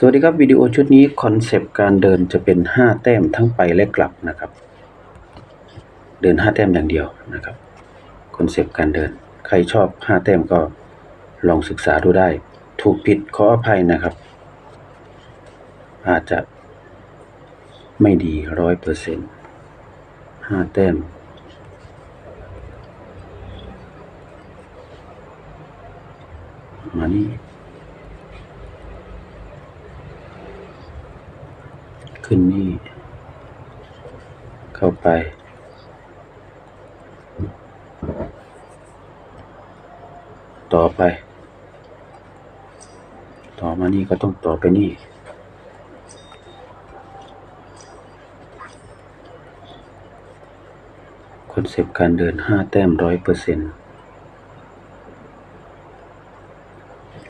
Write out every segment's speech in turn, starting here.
สวัสดีครับ วิดีโอชุดนี้คอนเซปต์การเดินจะเป็น 5 แต้มทั้งไปและกลับนะครับ เดิน 5 แต้มอย่างเดียวนะครับคอนเซปต์การเดิน ใครชอบ 5 แต้มก็ลองศึกษาดูได้ ถูกผิดขออภัยนะครับ อาจจะไม่ดีร้อยเปอร์เซ็นต์ห้าแต้มมานี่ ขึ้นนี่ เข้าไป ต่อไป ต่อมานี่ก็ต้องต่อไปนี่คอนเซปต์การเดินห้าแต้มร้อยเปอร์เซ็นต์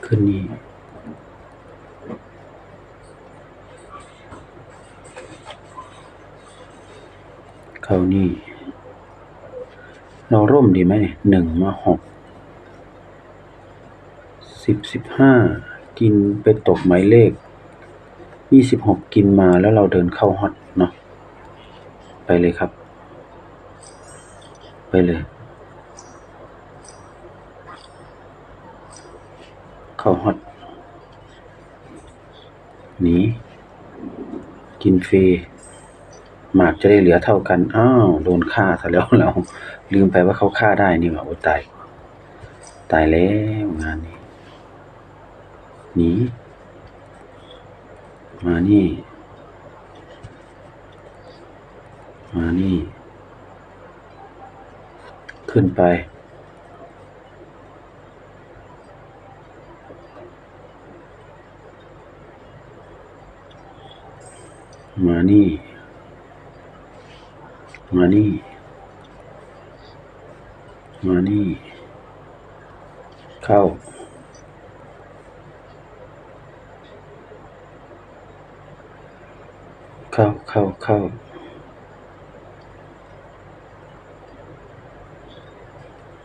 ขึ้นนี่ เข้านี่ เราร่มดีไหมเนี่ยหนึ่งมาหกสิบสิบห้ากินไปตกหมายเลขยี่สิบหกกินมาแล้วเราเดินเข้าฮอตเนาะไปเลยครับ ไปเลย เข้าฮอตหนีกินฟรี หมากจะได้เหลือเท่ากัน อ้าว โดนฆ่าซะแล้วเราลืมไปว่าเขาฆ่าได้นี่หว่าโอ้ตาย ตายแล้วงานนี้ หนี มานี่ มานี่ ขึ้นไป มานี่ มานี่ มานี่ เข้า เข้า เข้า เข้า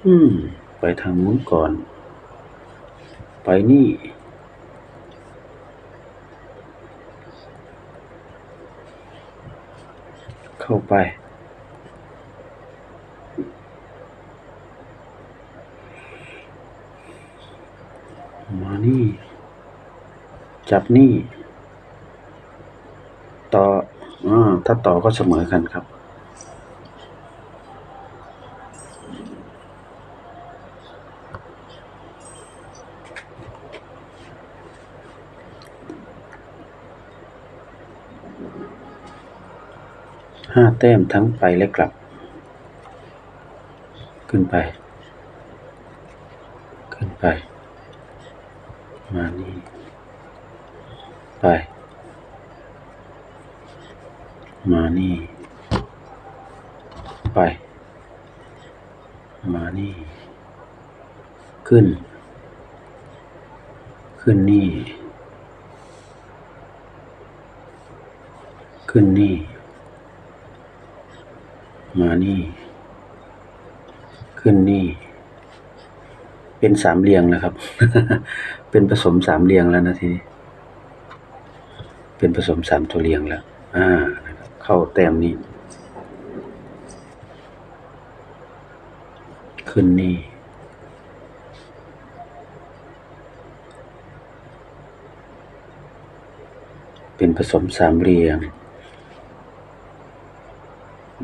อืม ไปทางนู้นก่อน ไปนี่เข้าไป มานี่ จับนี่ ต่ออ่าถ้าต่อก็เสมอกันครับ ห้าแต้มทั้งไปและกลับ ขึ้นไป ขึ้นไป มานี่ ไป มานี่ ไป มานี่ ขึ้น ขึ้นนี่ ขึ้นนี่ มานี่ ขึ้นนี่เป็นสามเรียงนะครับ เป็นผสมสามเรียงแล้วนะทีนี้ เป็นผสมสามตัวเรียงแล้ว อ่านะครับเข้าแต้มนี้ ขึ้นนี่ เป็นผสมสามเรียง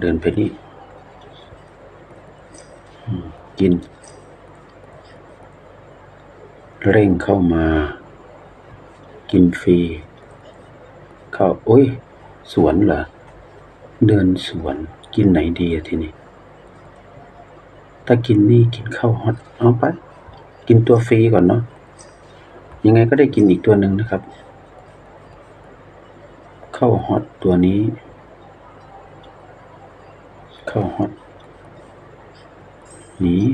เดินไปนี่กิน เร่งเข้ามา กินฟรี เข้าโอ้ย สวนเหรอ เดินสวนกินไหนดีอะทีนี้ ถ้ากินนี่กินข้าวฮอตเอาไป กินตัวฟรีก่อนเนาะ ยังไงก็ได้กินอีกตัวหนึ่งนะครับข้าวฮอตตัวนี้ข้าวฮอตนี้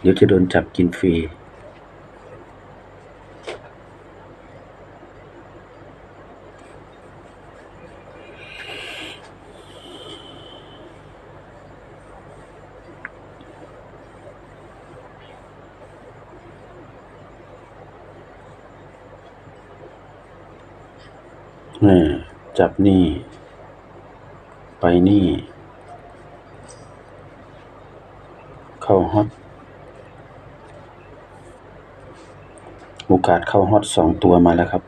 เดี๋ยวจะโดนจับกินฟรี จับนี่ ไปนี่ เข้าฮอต โอกาสเข้าฮอตสองตัวมาแล้วครับ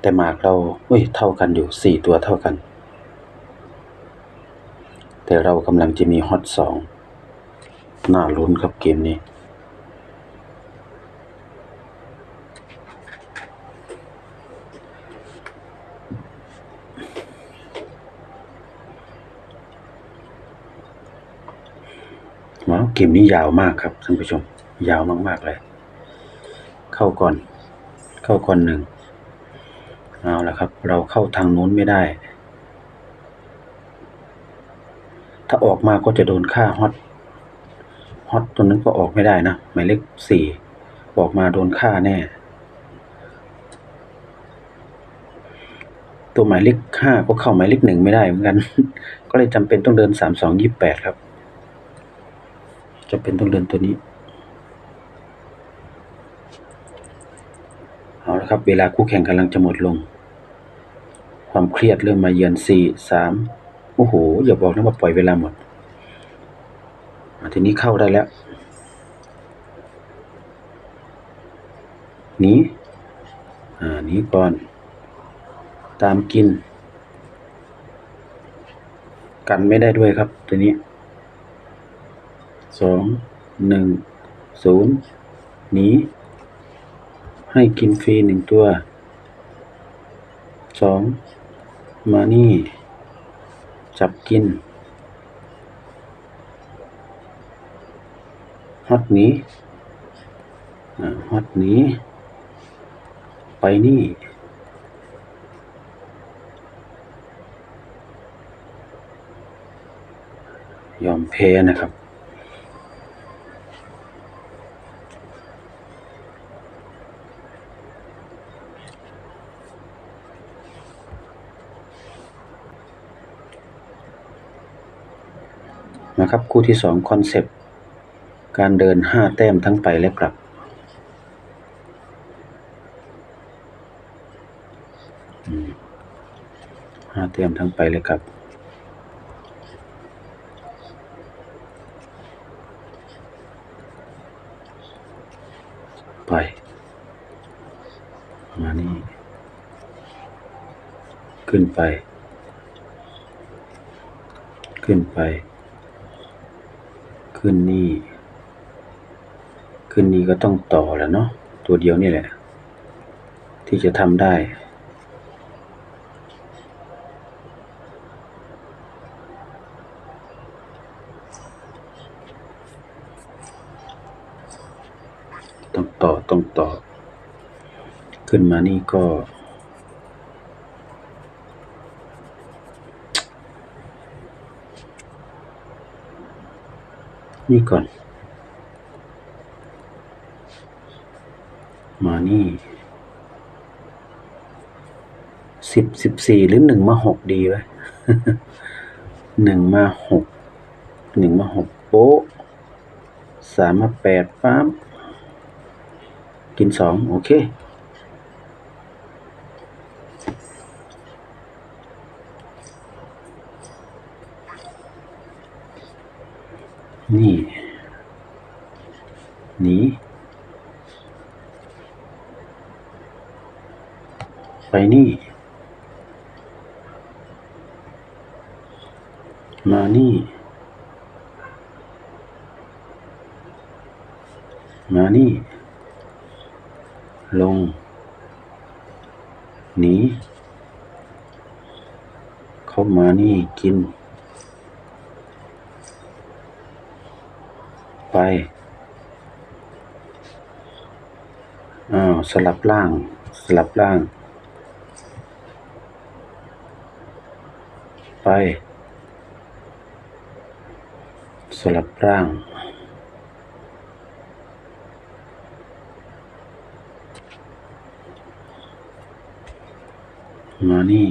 แต่หมากเราเฮ้ย เท่ากันอยู่สี่ตัวเท่ากัน แต่เรากำลังจะมีฮอตสองน่าลุ้นครับเกมนี้ เกมนี้ยาวมากครับท่านผู้ชม ยาวมากๆเลย เข้าก่อน เข้าก่อนหนึ่งเอาละครับ เราเข้าทางนู้นไม่ได้ ถ้าออกมาก็จะโดนค่าฮอตฮอตตัวนั้นก็ออกไม่ได้นะหมายเลขสี่ออกมาโดนค่าแน่ ตัวหมายเลขห้าก็เข้าหมายเลขหนึ่งไม่ได้เหมือนกัน ก็เลยจำเป็นต้องเดินสามสองยี่แปดครับ จำเป็นต้องเดินตัวนี้ เอาละครับ เวลาคู่แข่งกำลังจะหมดลง ความเครียดเริ่มมาเยือนสี่สามโอ้โห อย่าบอกนะว่าปล่อยเวลาหมดทีนี้เข้าได้แล้วหนีอ่าหนีก่อน ตามกิน กันไม่ได้ด้วยครับตัวนี้ สองหนึ่งศูนย์หนีให้กินฟรีหนึ่งตัวสองมานี่ จับกินฮอตนี้ฮอตนี้ ไปนี่ยอมแพ้นะครับ นะครับ คู่ที่สองคอนเซปต์การเดินห้าแต้มทั้งไปและกลับ ห้าแต้มทั้งไปและกลับไป มานี่ ขึ้นไป ขึ้นไป ขึ้นนี่ ขึ้นนี่ก็ต้องต่อแล้วเนาะ ตัวเดียวนี่แหละ ที่จะทำได้ ต้องต่อ ต้องต่อ ขึ้นมานี่ก็ นี่ก่อน มานี่สิบสิบสี่หรือหนึ่งมาหกดีไว้หนึ่งมาหกหนึ่งมาหกโป๊ะสามมาแปดปั๊บกินสองโอเค นี่ นีไปนี่ มานี่ มานี่ ลง นี้ เข้ามานี่กิน ไปอ้าวสลับล่าง สลับล่าง ไป สลับร่าง มานี่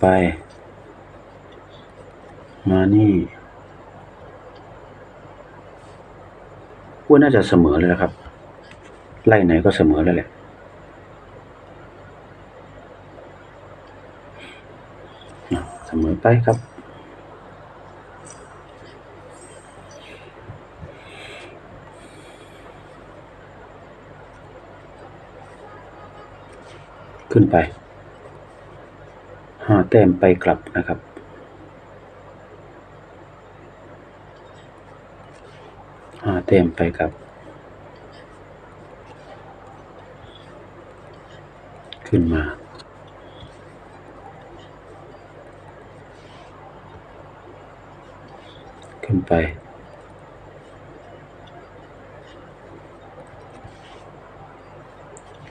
ไป มานี่ กล้น่าจะเสมอเลยนะครับ ไล่ไหนก็เสมอแล้วแหละ เสมอไปครับ ขึ้นไปห้าแต้มไปกลับนะครับ ห้าแต้มไปกับ ขึ้นมาขึ้นไป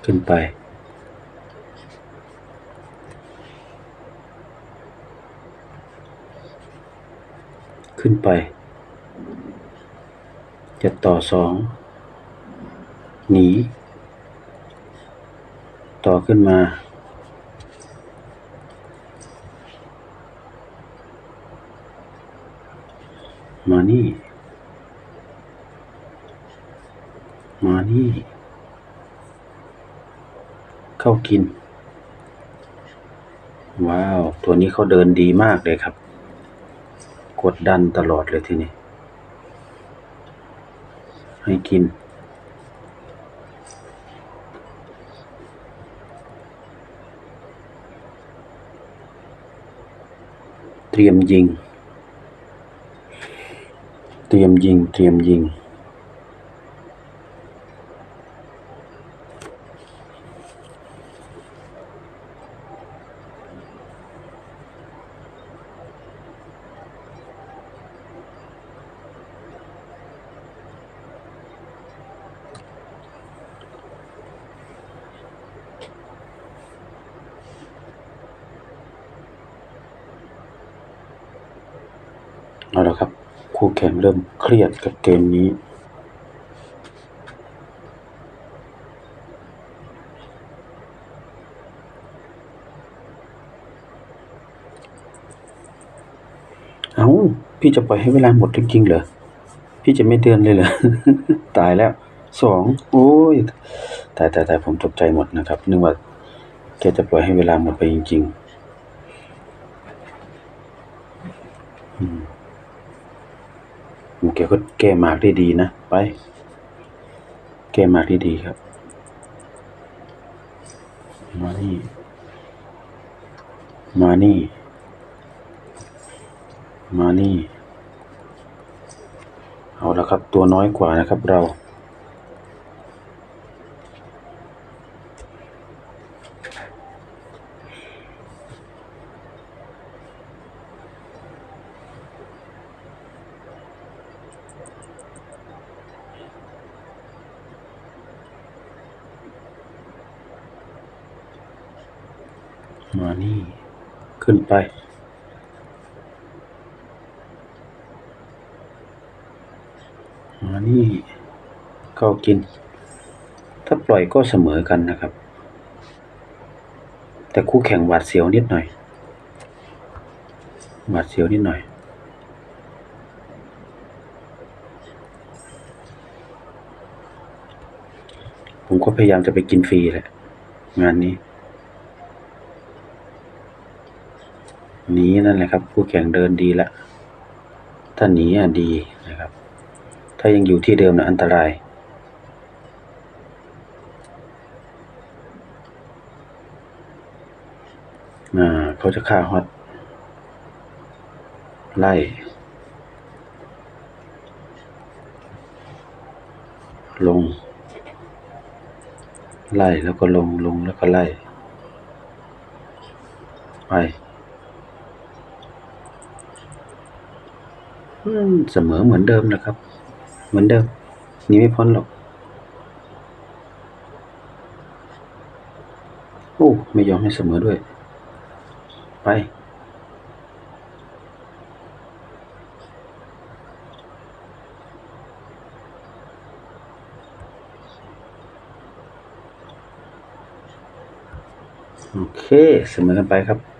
ขึ้นไป ขึ้นไป จะต่อสองหนี ต่อขึ้นมามานี่มานี่ เข้ากิน ว้าว ตัวนี้เขาเดินดีมากเลยครับ กดดันตลอดเลยทีนี้ ให้กินเตรียมยิง เตรียมยิง เตรียมยิง เอาละครับ คู่แข่งเริ่มเครียดกับเกมนี้ เอาพี่จะปล่อยให้เวลาหมดจริงๆเหรอ พี่จะไม่เตือนเลยเหรอ ตายแล้วสองโอ้ยตายตายตายผมตกใจหมดนะครับ นึกว่าแกจะปล่อยให้เวลาหมดไปจริง ๆ อืมแกก็แก้หมากได้ดีนะ ไป แก้หมากได้ดีครับ มานี่ มานี่ มานี่ เอาละครับ ตัวน้อยกว่านะครับเรา มานี่ขึ้นไป มานี่เข้ากิน ถ้าปล่อยก็เสมอกันนะครับ แต่คู่แข่งหวาดเสียวนิดหน่อยหวาดเสียวนิดหน่อยผมก็พยายามจะไปกินฟรีแหละงานนี้ หนีนั่นแหละครับ คู่แข่งเดินดีละถ้าหนีอะดีนะครับ ถ้ายังอยู่ที่เดิมนะอันตรายอ่าเขาจะฆ่าฮอตไล่ ลง ไล่แล้วก็ลงลงแล้วก็ไล่ ไป อืม เสมอเหมือนเดิมนะครับ เหมือนเดิมนี่ไม่พ้นหรอกโอ้ไม่ยอมให้เสมอด้วย ไป โอเค เสมอกันไปครับ